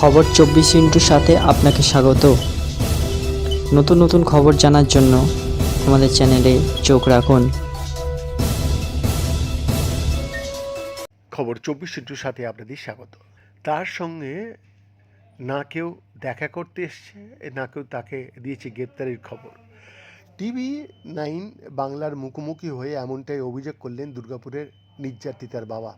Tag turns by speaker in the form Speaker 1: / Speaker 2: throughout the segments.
Speaker 1: খবর চব্বিশ ইন্টুর সাথে আপনাকে স্বাগত। নতুন নতুন খবর জানার জন্য আমাদের চ্যানেলে চোখ রাখুন।
Speaker 2: খবর চব্বিশ ইন্টুর সাথে আপনাদের স্বাগত। তার সঙ্গে না কেউ দেখা করতে এসছে, না কেউ তাকে দিয়েছে গ্রেপ্তারের খবর। টিভি নাইন বাংলার মুখোমুখি হয়ে এমনটাই অভিযোগ করলেন দুর্গাপুরের নির্যাতিতার বাবা।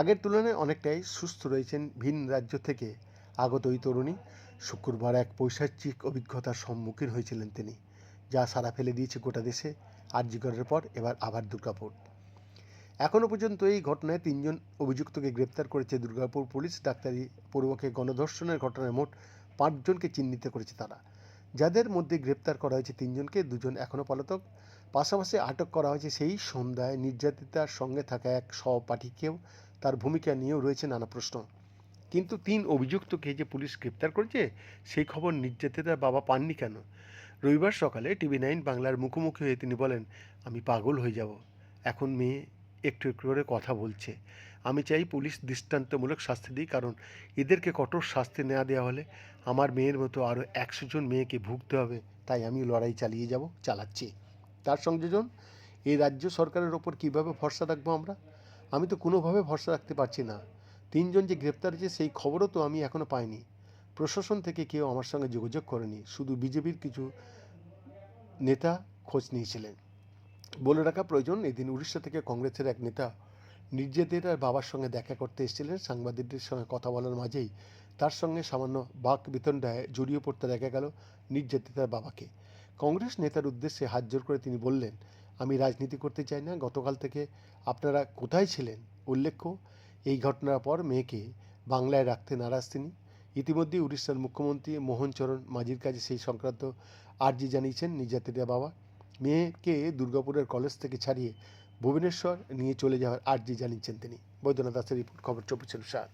Speaker 2: আগের তুলনায় অনেকটাই সুস্থ রয়েছেন ভিন রাজ্য থেকে। আগত ওই তরুণী শুক্রবার এক পৈশাচিক অভিজ্ঞতার সম্মুখীন হয়েছিলেন তিনি, যা সারা ফেলে দিয়েছে গোটা দেশে আরজিগরের পর এবার আবার দুর্গাপুর। এখনও পর্যন্ত এই ঘটনায় তিনজন অভিযুক্তকে গ্রেপ্তার করেছে দুর্গাপুর পুলিশ। ডাক্তারি পূর্বকে গণধর্ষণের ঘটনায় মোট পাঁচজনকে চিহ্নিত করেছে তারা। যাদের মধ্যে গ্রেপ্তার করা হয়েছে তিনজনকে, দুজন এখনও পলাতক। পাশাপাশি আটক করা হয়েছে সেই সন্ধ্যায় নির্যাতিতার সঙ্গে থাকা এক সহপাঠীকেও। তার ভূমিকা নিয়েও রয়েছে নানা প্রশ্ন। কিন্তু তিন অভিযুক্তকে যে পুলিশ গ্রেপ্তার করেছে, সেই খবর নির্যাতিতার বাবা পাননি কেন? রবিবার সকালে টিভি নাইন বাংলার মুখোমুখি হয়ে তিনি বলেন, আমি পাগল হয়ে যাব। এখন মেয়ে একটু একটু করে কথা বলছে। আমি চাই পুলিশ দৃষ্টান্তমূলক শাস্তি দিই কারণ এদেরকে কঠোর শাস্তি নেওয়া দেওয়া হলে আমার মেয়ের মতো আরও একশো জন মেয়েকে ভুগতে হবে। তাই আমি লড়াই চালিয়ে যাব, চালাচ্ছি। তার সংযোজন এই রাজ্য সরকারের ওপর কীভাবে ভরসা রাখব আমরা? আমি তো কোনোভাবে ভরসা রাখতে পারছি না। তিনজন যে গ্রেপ্তার হয়েছে, সেই খবরও তো আমি এখনও পাইনি। প্রশাসন থেকে কেউ আমার সঙ্গে যোগাযোগ করেনি। শুধু বিজেপির কিছু নেতা খোঁজ নিয়েছিলেন। বলে রাখা প্রয়োজন, এদিন উড়িষ্যা থেকে কংগ্রেসের এক নেতা নির্যাতিতার বাবার সঙ্গে দেখা করতে এসেছিলেন। সাংবাদিকদের সঙ্গে কথা বলার মাঝেই তার সঙ্গে সামান্য বাক বিতণ্ডায় জড়িয়ে পড়তে দেখা গেল নির্যাতিতার বাবাকে। কংগ্রেস নেতার উদ্দেশ্যে হাত জোর করে তিনি বললেন, আমি রাজনীতি করতে চাই না। গতকাল থেকে আপনারা কোথায় ছিলেন? উল্লেখ্য এই ঘটনার পর মেয়েকে বাংলায় রাখতে নারাজ তিনি। ইতিমধ্যেই উড়িষ্যার মুখ্যমন্ত্রী মোহন চরণ মাঝির কাছে সেই সংক্রান্ত আর্জি জানিয়েছেন নির্যাতিতা বাবা। মেয়েকে দুর্গাপুরের কলেজ থেকে ছাড়িয়ে ভুবনেশ্বর নিয়ে চলে যাওয়ার আর্জি জানিয়েছেন তিনি। বৈদ্যনাথ দাসের রিপোর্ট, খবর, চব্বিশ সাত